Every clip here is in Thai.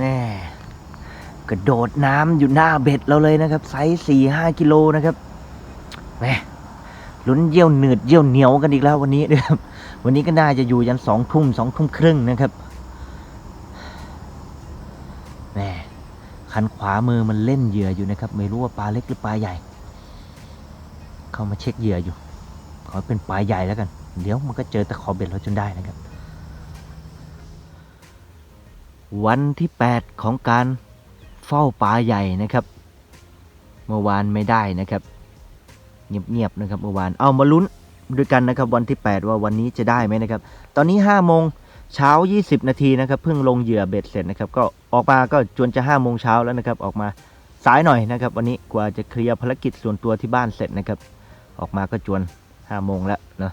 แน่กระโดดน้ำอยู่หน้าเบ็ดเราเลยนะครับ ไซส์สี่ห้ากิโลนะครับแหมลุ้นเยี่ยวเหนืดเยี่ยวเหนียวกันอีกแล้ววันนี้นะครับ วันนี้ก็น่าจะอยู่ยันสองทุ่มสองทุ่มครึ่งนะครับแหมคันขวามือมันเล่นเหยื่ออยู่นะครับ ไม่รู้ว่าปลาเล็กหรือปลาใหญ่ เข้ามาเช็คเหยื่ออยู่ ขอเป็นปลาใหญ่แล้วกัน เดี๋ยวมันก็เจอตะขอเบ็ดเราจนได้นะครับ วันที่ 8 ของการเฝ้าปลาใหญ่นะครับ เมื่อวานไม่ได้นะครับเงียบๆนะครับเมื่อวานเอามาลุ้นด้วยกันนะครับวันที่ 8 ว่าวันนี้จะได้ไหมนะครับ ตอนนี้5โมงเช้า 20 นาทีนะครับเพิ่งลงเหยื่อเบ็ดเสร็จนะครับก็ออกมาก็จวนจะ5โมงเช้าแล้วนะครับออกมาสายหน่อยนะครับวันนี้กว่าจะเคลียร์ภารกิจส่วนตัวที่บ้านเสร็จนะครับ ออกมาก็จวน5โมงแล้วเนะ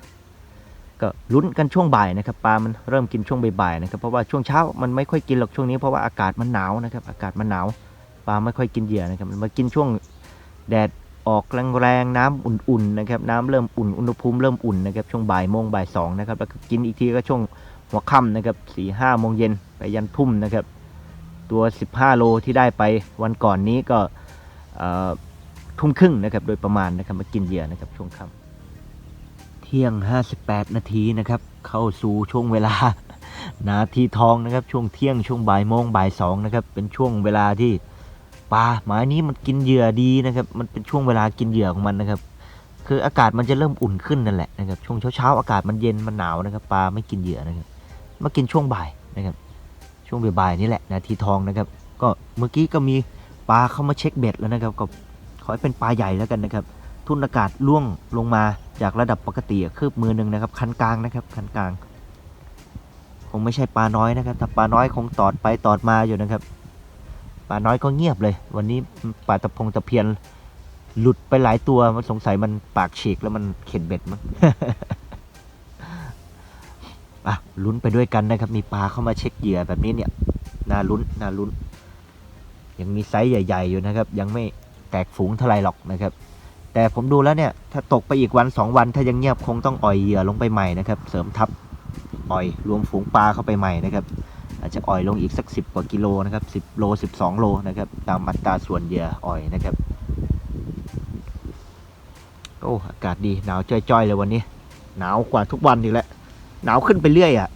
ก็ลุ้นกันช่วงบ่ายนะครับปลามันเริ่มกินช่วงบ่ายๆนะครับเพราะว่าช่วงเช้ามันไม่ค่อยกินหรอกช่วงนี้เพราะว่าอากาศมันหนาวนะครับอากาศมันหนาวปลาไม่ค่อยกินเหยื่อนะครับมันมากินช่วงแดดออกแรงๆน้ำอุ่นๆนะครับน้ำเริ่มอุ่นอุณหภูมิเริ่มอุ่นนะครับช่วงบ่ายโมงบ่ายสองนะครับแล้วก็กินอีกทีก็ช่วงหัวค่ำนะครับสี่ห้าโมงเย็นไปยันทุ่มนะครับ ตัว 15 โลที่ได้ไปวันก่อนนี้ก็ทุ่มครึ่งนะครับโดยประมาณนะครับมากินเหยื่อนะครับช่วงค่ำ เที่ยง 58 นาทีนะครับ เข้าสู่ช่วงเวลา นาทีทองนะครับ ช่วงเที่ยงช่วงบ่ายโมงบ่ายสองนะครับ เป็นช่วงเวลาที่ปลาหมายนี้มันกินเหยื่อดีนะครับ มันเป็นช่วงเวลากินเหยื่อของมันนะครับ คืออากาศมันจะเริ่มอุ่นขึ้นนั่นแหละนะครับ ช่วงเช้าๆอากาศมันเย็นมันหนาวนะครับ ปลาไม่กินเหยื่อนะครับ มากินช่วงบ่ายนะครับ ช่วงบ่ายๆนี่แหละ นาทีทองนะครับ ก็เมื่อกี้ก็มีปลาเข้ามาเช็คเบ็ดแล้วนะครับก็ขอให้เป็นปลาใหญ่แล้วกันนะครับ ทุนอากาศล่วงลงมาจากระดับปกติคืบมือหนึ่งนะครับ คันกลางนะครับ คันกลาง คงไม่ใช่ปลาน้อยนะครับถ้าปลาน้อยคงตอดไปตอดมาอยู่นะครับปลาน้อยก็เงียบเลย วันนี้ปลาตะพงตะเพียนหลุดไปหลายตัวมันสงสัยมันปากฉีกแล้วมันเข็นเบ็ดมั้งอะลุ้นไปด้วยกันนะครับ มีปลาเข้ามาเช็คเหยื่อแบบนี้เนี่ยน่าลุ้นน่าลุ้น ยังมีไซส์ใหญ่ ๆ อยู่นะครับ ยังไม่แตกฝูงเท่าไรหรอกนะครับ แต่ผมดูแล้วเนี่ย ถ้าตกไปอีกวันสองวันถ้ายังเงียบคงต้องอ่อยเหยื่อลงไปใหม่นะครับ เสริมทับอ่อยรวมฝูงปลาเข้าไปใหม่นะครับ อาจจะอ่อยลงอีกสักสิบกว่ากิโลนะครับสิบโลสิบสองโลนะครับตามอัตราส่วนเหยื่ออ่อยนะครับโอ้อากาศดีหนาวจ้อยๆเลยวันนี้ หนาวกว่าทุกวันอีกแล้วหนาวขึ้นไปเรื่อยอะ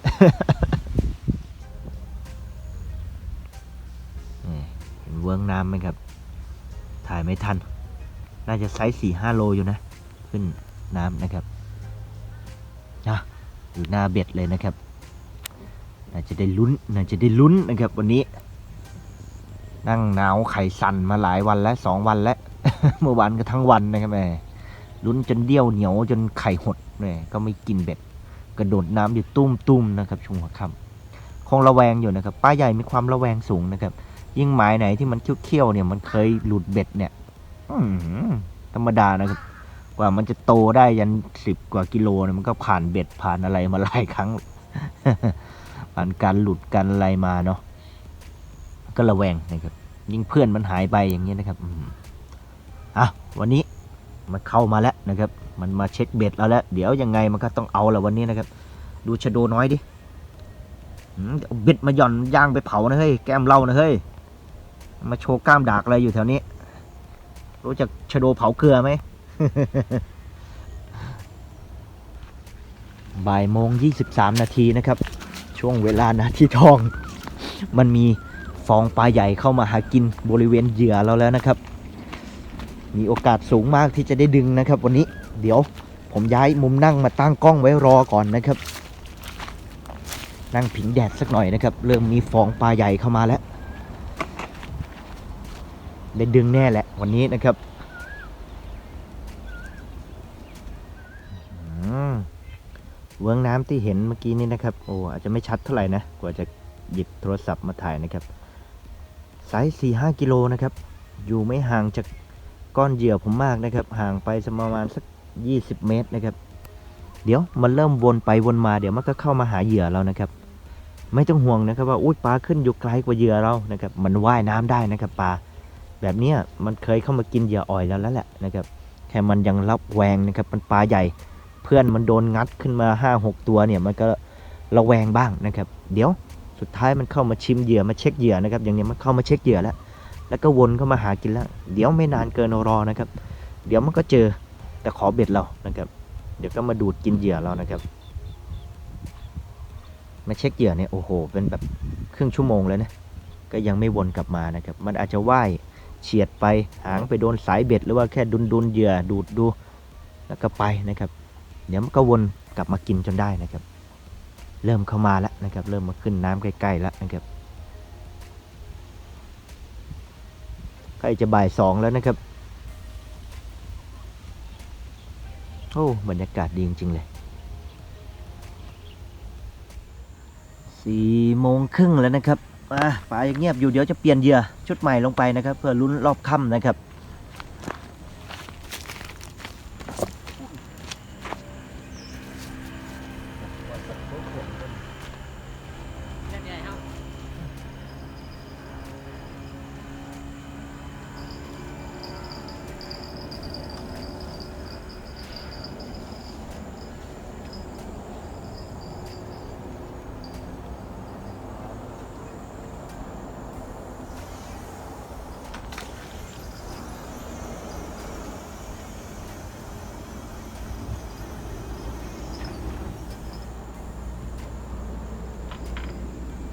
เห็นเวิ้งน้ำไหมครับ ถ่ายไม่ทัน น่าจะไซส์สี่ห้าโลอยู่นะ ขึ้นน้ำนะครับนะอยู่หน้าเบ็ดเลยนะครับ น่าจะได้ลุ้น น่าจะได้ลุ้นนะครับวันนี้ นั่งหนาวไข่สั่นมาหลายวันแล้วสองวันแล้ว เมื่อวานก็ทั้งวันนะครับแม่ลุ้นจนเดี่ยวเหนียวจนไข่หดแม่ก็ไม่กินเบ็ด กระโดดน้ำอยู่ตุ้มตุ้มๆนะครับช่วงหัวค่ำคงระแวงอยู่นะครับ ป้าใหญ่มีความระแวงสูงนะครับ ยิ่งหมายไหนที่มันเขี้ยวๆเนี่ยมันเคยหลุดเบ็ดเนี่ย ธรรมดานะครับ กว่ามันจะโตได้ยันสิบกว่ากิโลเนี่ยมันก็ผ่านเบ็ดผ่านอะไรมาหลายครั้ง ผ่านการหลุดการอะไรมาเนาะก็ระแวงนะครับ ยิ่งเพื่อนมันหายไปอย่างเงี้นะครับอะวันนี้มันเข้ามาแล้วนะครับ มันมาเช็คเบ็ดเราแล้ว เดี๋ยวยังไงมันก็ต้องเอาแหละวันนี้นะครับ ดูชะโดน้อยดิเบ็ดมาหย่อนย่างไปเผานะเฮ้ย แก้มเล่านะเฮ้ย มาโชว์กล้ามดากอะไรอยู่แถวนี้ รู้จักชะโดเผาเกลือไหมบ่ายโมงยี่สิบสามนาทีนะครับ ช่วงเวลานาทีทอง มันมีฟองปลาใหญ่เข้ามาหากินบริเวณเหยื่อเราแล้วนะครับ มีโอกาสสูงมากที่จะได้ดึงนะครับ วันนี้เดี๋ยวผมย้ายมุมนั่งมาตั้งกล้องไว้รอก่อนนะครับ นั่งผิงแดดสักหน่อยนะครับ เริ่มมีฟองปลาใหญ่เข้ามาแล้ว ได้ดึงแน่แหละวันนี้นะครับเวิงน้ำที่เห็นเมื่อกี้นี้นะครับ โอ้อาจจะไม่ชัดเท่าไหร่นะ กว่าจะหยิบโทรศัพท์มาถ่ายนะครับไซส์สี่ห้ากิโลนะครับ อยู่ไม่ห่างจากก้อนเหยื่อผมมากนะครับ ห่างไปสักประมาณสักยี่สิบเมตรนะครับ เดี๋ยวมันเริ่มวนไปวนมาเดี๋ยวมันก็เข้ามาหาเหยื่อเรานะครับ ไม่ต้องห่วงนะครับว่าอุ้ยปลาขึ้นอยู่ไกลกว่าเหยื่อเรานะครับ มันว่ายน้ำได้นะครับปลา แบบนี้มันเคยเข้ามากินเหยื่ออ่อยแล้วแล้วแหละนะครับแค่มันยังรับแวงนะครับมันปลาใหญ่ เพื่อนมันโดนงัดขึ้นมาห้าหกตัวเนี่ยมันก็ระแวงบ้างนะครับ เดี๋ยวสุดท้ายมันเข้ามาชิมเหยื่อมาเช็คเหยื่อนะครับ อย่างนี้มันเข้ามาเช็คเหยื่อแล้ว แล้วก็วนเข้ามาหากินแล้ว เดี๋ยวไม่นานเกินรอนะครับ เดี๋ยวมันก็เจอแต่ขอเบ็ดเรานะครับ เดี๋ยวก็มาดูดกินเหยื่อเรานะครับ มาเช็คเหยื่อเนี่ยโอ้โห เป็นแบบครึ่งชั่วโมงแล้วนะก็ยังไม่วนกลับมานะครับ มันอาจจะว่าย เฉียดไปหางไปโดนสายเบ็ด หรือว่าแค่ดุนดุนเหยื่อดูดดู แล้วก็ไปนะครับ เดี๋ยวมันก็วนกลับมากินจนได้นะครับ เริ่มเข้ามาแล้วนะครับ เริ่มมาขึ้นน้ำใกล้ๆแล้วนะครับใกล้จะบ่ายสองแล้วนะครับโอ้บรรยากาศดีจริงๆเลยสี่โมงครึ่งแล้วนะครับ ปลายังเงียบอยู่เดี๋ยวจะเปลี่ยนเหยื่อชุดใหม่ลงไปนะครับ เพื่อลุ้นรอบค่ำนะครับ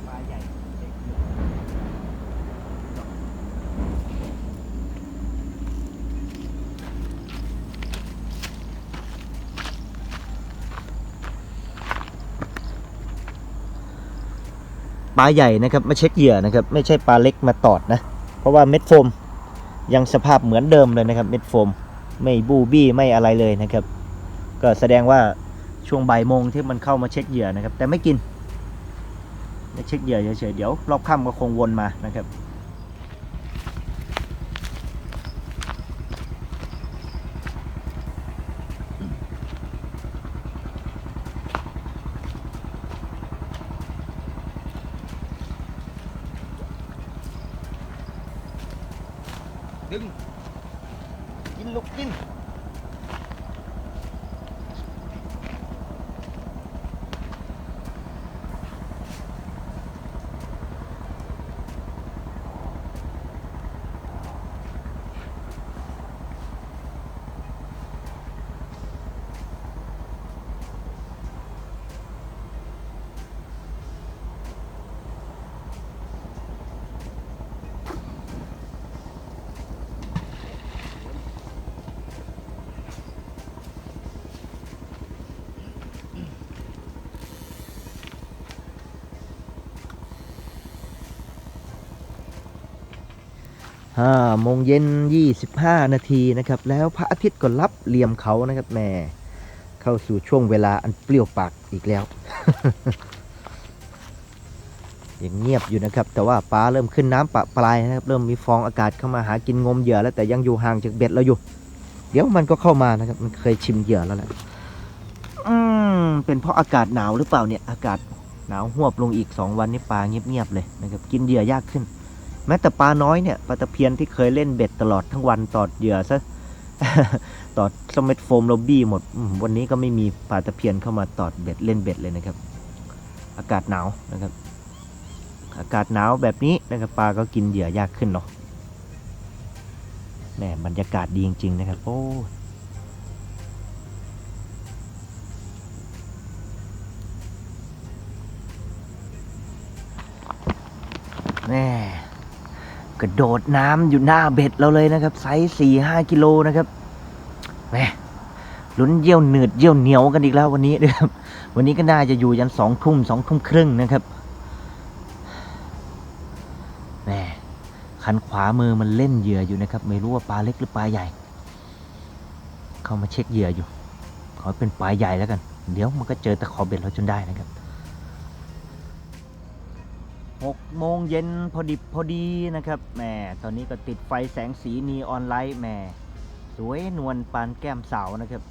ปลาใหญ่ ปลาใหญ่นะครับมาเช็คเหยื่อนะครับไม่ใช่ปลาเล็กมาตอดนะ เพราะว่าเม็ดโฟมยังสภาพเหมือนเดิมเลยนะครับเม็ดโฟมไม่บูบี้ไม่อะไรเลยนะครับ ก็แสดงว่าช่วงบ่ายโมงที่มันเข้ามาเช็คเหยื่อนะครับ แต่ไม่กินมาเช็คเหยื่อเฉยๆเดี๋ยวรอบค่ำก็คงวนมานะครับ ดึง กินลูกกิน ห้าโมงเย็นยี่สิบห้านาทีนะครับ แล้วพระอาทิตย์ก็รับเหลี่ยมเขานะครับแม่เข้าสู่ช่วงเวลาอันเปรี้ยวปากอีกแล้วยังเงียบอยู่นะครับ แต่ว่าปลาเริ่มขึ้นน้ำปะปลายนะครับ เริ่มมีฟองอากาศเข้ามาหากินงมเหยื่อแล้วแต่ยังอยู่ห่างจากเบ็ดเราอยู่ เดี๋ยวมันก็เข้ามานะครับ มันเคยชิมเหยื่อแล้วแหละอืมเป็นเพราะอากาศหนาวหรือเปล่าเนี่ย อากาศหนาวหวบลงอีกสองวันนี่ปลาเงียบๆเลยนะครับ กินเหยื่อยากขึ้น แม้แต่ปลาน้อยเนี่ยปลาตะเพียนที่เคยเล่นเบ็ดตลอดทั้งวันตอดเหยื่อซะตอดสเม็ดโฟมโรบี้หมดวันนี้ก็ไม่มีปลาตะเพียนเข้ามาตอดเบ็ดเล่นเบ็ดเลยนะครับ อากาศหนาวนะครับ อากาศหนาวแบบนี้นะครับปลาก็กินเหยื่อยากขึ้นเนาะแหมบรรยากาศดีจริงๆนะครับโอ้แน่ กระโดดน้ำอยู่หน้าเบ็ดเราเลยนะครับ ไซส์สี่ห้ากิโลนะครับแหมลุ้นเยี่ยวเหนืดเยี่ยวเหนียวกันอีกแล้ววันนี้นะครับ วันนี้ก็น่าจะอยู่ยันสองทุ่มสองทุ่มครึ่งนะครับแหมคันขวามือมันเล่นเหยื่ออยู่นะครับ ไม่รู้ว่าปลาเล็กหรือปลาใหญ่ เข้ามาเช็คเหยื่ออยู่ ขอเป็นปลาใหญ่แล้วกัน เดี๋ยวมันก็เจอตะขอเบ็ดเราจนได้นะครับ หกโมงเย็นพอดิบพอดีนะครับแหมตอนนี้ก็ติดไฟแสงสีนีออนไลท์แหมสวยนวลปานแก้มสาวนะครับ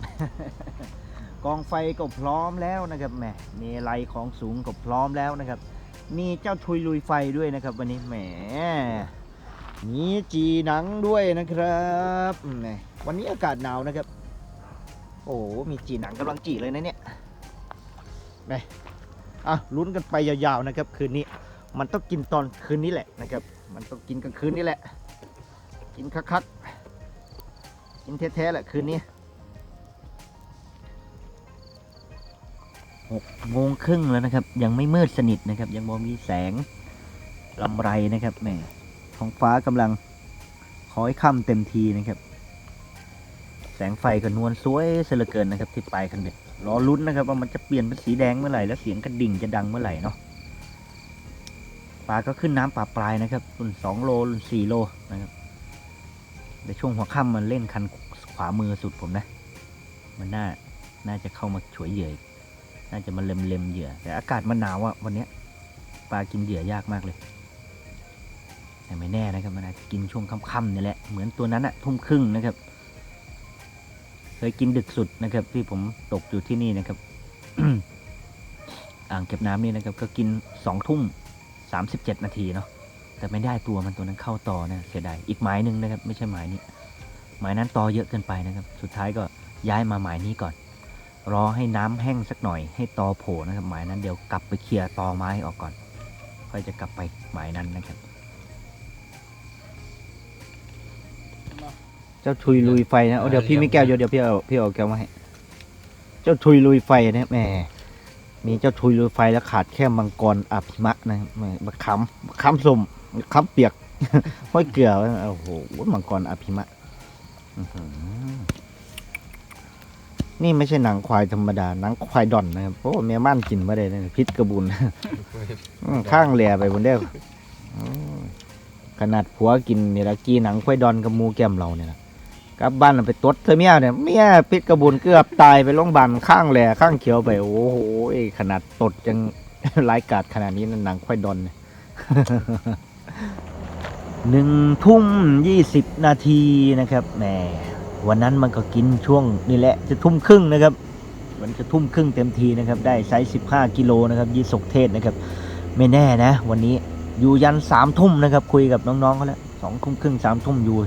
กองไฟก็พร้อมแล้วนะครับแหมมีไลของสูงก็พร้อมแล้วนะครับ มีเจ้าทุยลุยไฟด้วยนะครับ วันนี้แหมมีจีหนังด้วยนะครับแหมวันนี้อากาศหนาวนะครับ โอ้มีจีหนังกำลังจีเลยนะเนี่ยแหมอะลุ้นกันไปยาวๆนะครับคืนนี้ มันต้องกินตอนคืนนี้แหละนะครับ มันต้องกินกลางคืนนี้แหละ กินคักๆกินแท้ๆแหละคืนนี้หกโมงครึ่งแล้วนะครับ ยังไม่มืดสนิทนะครับ ยังมองมีแสงลำไรนะครับแม่ท้องฟ้ากำลังคอยค่ำเต็มทีนะครับ แสงไฟก็นวลสวยเสเลือเกินนะครับ ที่ปลายคันเบ็ดรอลุ้นนะครับ ว่ามันจะเปลี่ยนเป็นสีแดงเมื่อไหร่แล้วเสียงกระดิ่งจะดังเมื่อไหร่เนาะ ปลาก็ขึ้นน้ำปลาปลายนะครับรุ่นสองโลรุ่นสี่โลนะครับในช่วงหัวค่ำมันเล่นคันขวามือสุดผมนะ มันน่าน่าจะเข้ามาฉวยเหยื่อน่าจะมาเล็มเล็มเหยื่อแต่อากาศมันหนาวอะวันนี้ปลากินเหยื่อยากมากเลยแต่ไม่แน่นะครับมันอาจจะกินช่วงค่ำๆนี่แหละเหมือนตัวนั้นอะทุ่มครึ่งนะครับเคยกินดึกสุดนะครับ ที่ผมตกอยู่ที่นี่นะครับ อ่างเก็บน้ำนี่นะครับ ก็กินสองทุ่ม สามสิบเจ็ดนาทีเนาะแต่ไม่ได้ตัวมันตัวนั้นเข้าต่อนะเสียดายอีกหมายหนึ่งนะครับไม่ใช่หมายนี้หมายนั้นต่อเยอะเกินไปนะครับ สุดท้ายก็ย้ายมาหมายนี้ก่อน รอให้น้ำแห้งสักหน่อยให้ตอโผล่นะครับ หมายนั้นเดี๋ยวกลับไปเคลียร์ตอไม้ออกก่อน ค่อยจะกลับไปหมายนั้นนะครับ เจ้าชุยลุยไฟนะเอาเดี๋ยวพี่ไม่แก้วเดี๋ยวเดี๋ยวพี่เอาพี่เอาแก้วมาให้ เจ้าชุยลุยไฟนะแหม มีเจ้าชุยลุยไฟแล้วขาดแค่มังกรอภิมะนะมมะขามมะขามสมมะขามเปียกห้อยเกลือโอ้โหมังกรอภิมะนี่ไม่ใช่หนังควายธรรมดาหนังควายดอนนะครับโอ้เมียม่านกินมาได้นะพิษกระบุนข้างแหล่ไปบนเด้อขนาดผัวกินเนี่ยละกีหนังควายดอนกับมูแก้มเราเนี่ยละ กลับบ้านไปตดเธอเมียเนี่ยเมียพิษกระบุนเกือบตายไปโรงพยาบาลข้างแหล่ข้างเขียวไปโอ้โหขนาดตดยังร้ายกาจขนาดนี้นะหนังควายดอนหนึ่งทุ่มยี่สิบนาทีนะครับแหมวันนั้นมันก็กินช่วงนี่แหละจะทุ่มครึ่งนะครับ มันจะทุ่มครึ่งเต็มทีนะครับ ได้ไซส์สิบห้ากิโลนะครับยี่สกเทศนะครับ ไม่แน่นะ วันนี้อยู่ยันสามทุ่มนะครับ คุยกับน้องๆเขาแล้วสองทุ่มครึ่งสามทุ่มอยู่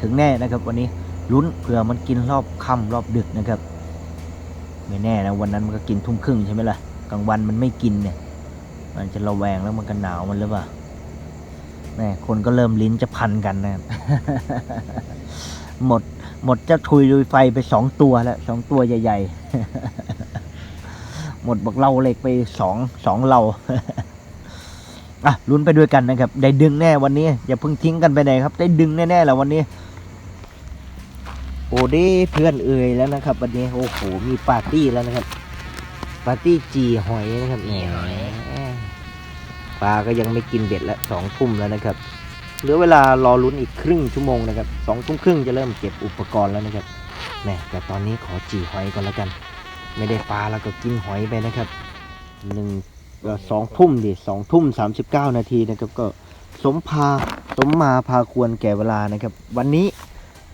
ถึงแน่นะครับ วันนี้ ลุ้นเผื่อมันกินรอบค่ำรอบดึกนะครับ ไม่แน่นะวันนั้นมันก็กินทุ่มครึ่งใช่ไหมล่ะกลางวันมันไม่กินเนี่ยมันจะระแวงแล้วมันก็หนาวมันหรือเปล่าแม่คนก็เริ่มลิ้นจะพันกันนะหมดหมดเจ้าทุยลุยไฟไปสองตัวแล้วสองตัวใหญ่ ๆ หมดบักเราเหล็กไปสองสองเราอะลุ้นไปด้วยกันนะครับ ได้ดึงแน่วันนี้ อย่าเพิ่งทิ้งกันไปไหนครับ ได้ดึงแน่ๆแหละวันนี้ โอ้ได้เพื่อนเอ่ยแล้วนะครับวันนี้โอ้โหมีปาร์ตี้แล้วนะครับ ปาร์ตี้จีหอยนะครับแหมปลาก็ยังไม่กินเบ็ดล้วสองทุ่มแล้วนะครับเหลือเวลารอลุ้นอีกครึ่งชั่วโมงนะครับสองทุ่มครึ่งจะเริ่มเก็บอุปกรณ์แล้วนะครับแหมแต่ตอนนี้ขอจีหอยก่อนแล้วกัน ไม่ได้ปลาแล้วก็กินหอยไปนะครับหนึ่งสองทุ่มดิสองทุ่มสามสิบเก้านาทีนะครับก็สมพาสมมาพาควรแก่เวลานะครับ วันนี้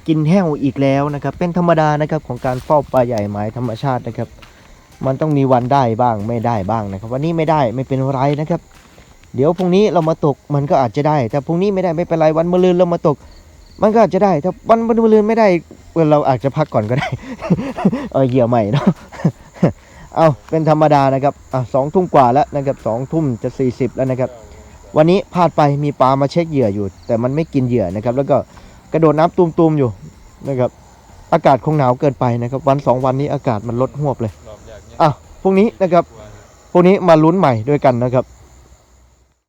กินแห้วอีกแล้วนะครับ เป็นธรรมดานะครับของการเฝ้าปลาใหญ่หมายธรรมชาตินะครับ มันต้องมีวันได้บ้างไม่ได้บ้างนะครับ วันนี้ไม่ได้ไม่เป็นไรนะครับ เดี๋ยวพรุ่งนี้เรามาตกมันก็อาจจะได้ แต่พรุ่งนี้ไม่ได้ไม่เป็นไรวันมะรืนเรามาตก มันก็อาจจะได้ถ้าวันมะรืนไม่ได้เออเราอาจจะพักก่อนก็ได้เออเหยื่อใหม่เนาะเอาเป็นธรรมดานะครับอะสองทุ่มกว่าแล้วนะครับสองทุ่มจะสี่สิบแล้วนะครับ วันนี้พลาดไปมีปลามาเช็คเหยื่ออยู่ แต่มันไม่กินเหยื่อนะครับ แล้วก็ กระโดดน้ำตูมๆอยู่นะครับอากาศคงหนาวเกินไปนะครับวันสองวันนี้อากาศมันลดหวบเลยรอบยากเนี่ยอะพรุ่งนี้นะครับพวกนี้มาลุ้นใหม่ด้วยกันนะครับ